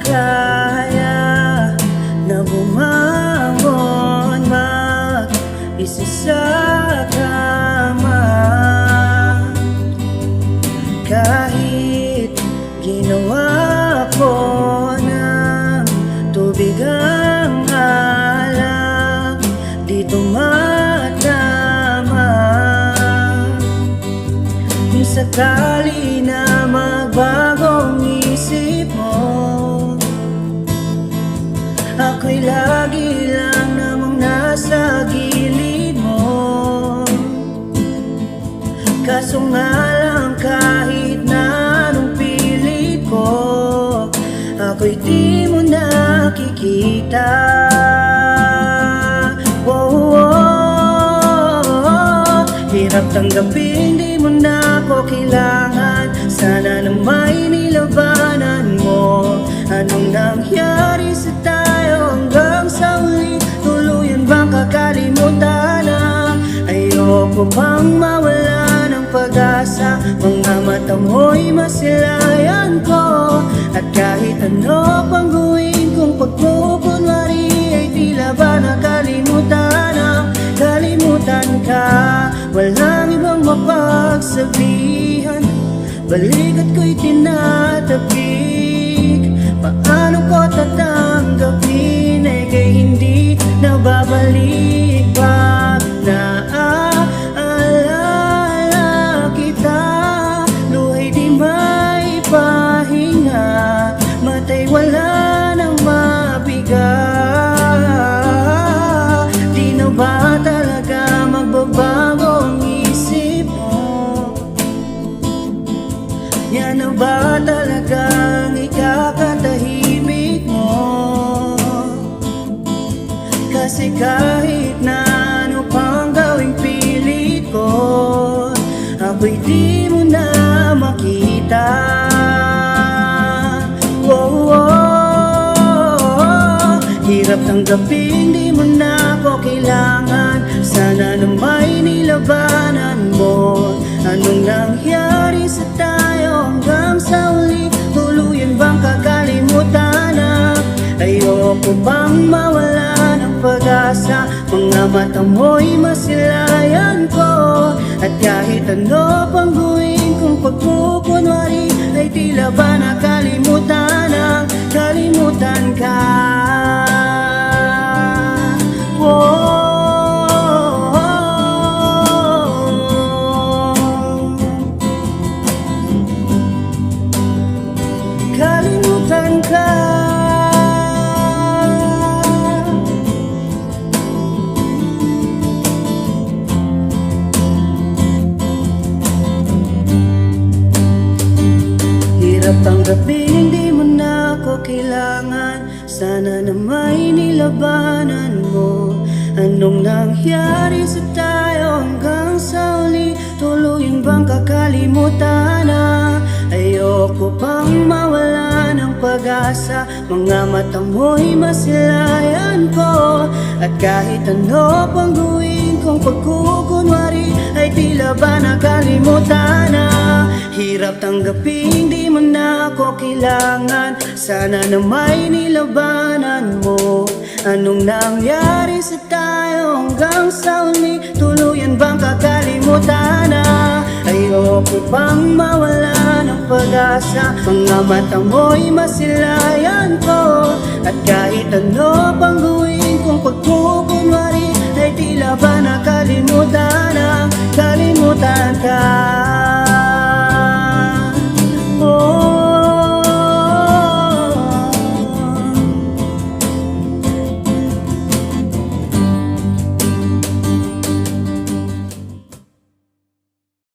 kaya na bumangon mag-isa sa kama. Kahit ginawa ko ng tubig ang alak Dito matama Kung sakali lagi lang namang nasa gilid mo. Kaso nga lang kahit na anong pilit ko Ako'y di mo nakikita. Oh, oh, Hirap tanggapin, di mo na ako kailangan Ayoko bang mawala ng pag-asa? Mga mata mo'y masilayan ko. At kahit ano pang gawin kong pagpupunwari Ay tila ba nakalimutan ang kalimutan ka. Walang ibang mapagsabihan. Balikat ko'y tinatapik. Paano ko tatanggapin? Ay kay hindi na ba talagang ikakatahimik mo? Kasi kahit na ano pang gawing pilit ko Ako'y di mo na makita oh, oh, Hirap tanggapin, di Ayoko bang mawala ng pag-asa? Mga mata mo'y masilayan ko. At kahit ano pang gawin kong pagkukunwari Ay tila ba nakalimutan ang kalimutan ka Hirap tanggapin, hindi mo na ako kailangan. Sana na may nilabanan mo. Anong nangyari sa tayo hanggang sa uli? Tuluyan bang kakalimutan na? Ayoko pang mawala ng pag-asa. Mga mata mo'y masilayan ko. At kahit ano pang gawin kong pagkukunwari Ay tila ba nakalimutan na Hirap tanggapin, di mo na ako kailangan. Sana na may nilabanan mo. Anong nangyari sa tayo hanggang sa uli Tuluyan bang kakalimutan na? Ayoko pang mawala ng pag-asa. Mga mata mo'y masilayan ko. At kahit ano pang gawin kong pagkukunwari Ay tila ba nakalimutan ang kalimutan ka